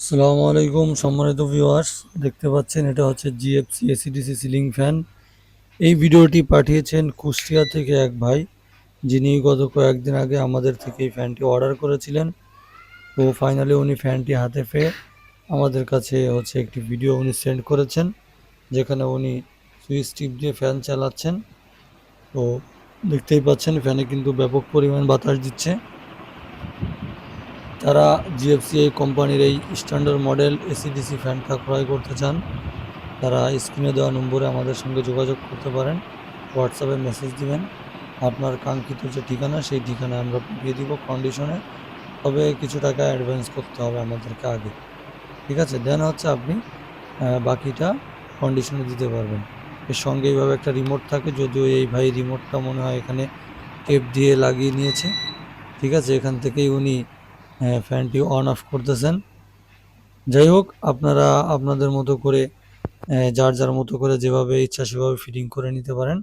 আসসালামু আলাইকুম, সম্মানিত ভিউয়ার্স দেখতে পাচ্ছেন এটা হচ্ছে জিএফসি এসিডিসি সিলিং ফ্যান এই ভিডিওটি পাঠিয়েছেন কুষ্টিয়া থেকে এক ভাই, যিনি গত কয়েকদিন আগে আমাদের থেকে এই ফ্যানটি অর্ডার করেছিলেন। তো ফাইনালি উনি ফ্যানটি হাতে পেয়ে আমাদের কাছে হচ্ছে একটি ভিডিও উনি সেন্ড করেছেন, যেখানে উনি সুইচ টিপ দিয়ে ফ্যান চালাচ্ছেন। তো দেখতেই পাচ্ছেন ফ্যানে কিন্তু ব্যাপক পরিমাণ বাতাস দিচ্ছে। তারা জিএফসি এই কোম্পানির এই স্ট্যান্ডার্ড মডেল এসিডিসি ফ্যানটা ক্রয় করতে চান, তারা স্ক্রিনে দেওয়া নম্বরে আমাদের সঙ্গে যোগাযোগ করতে পারেন হোয়াটসঅ্যাপে মেসেজ দিবেন। আপনার কাঙ্ক্ষিত যে ঠিকানা, সেই ঠিকানায় আমরা পাঠিয়ে দিব কন্ডিশনে তবে কিছু টাকা অ্যাডভান্স করতে হবে আমাদেরকে আগে। ঠিক আছে? দেন হচ্ছে আপনি বাকিটা কন্ডিশনে দিতে পারবেন। এর সঙ্গে এইভাবে একটা রিমোট থাকে, যদিও এই ভাই রিমোটটা মনে হয় এখানে টেপ দিয়ে লাগিয়ে নিয়েছে। ঠিক আছে? এখান থেকেই উনি ফ্যানটি অন অফ করতেছেন। যাই হোক, আপনারা আপনাদের মতো করে যার যার মতো করে যেভাবে ইচ্ছা সেভাবে ফিটিং করে নিতে পারেন।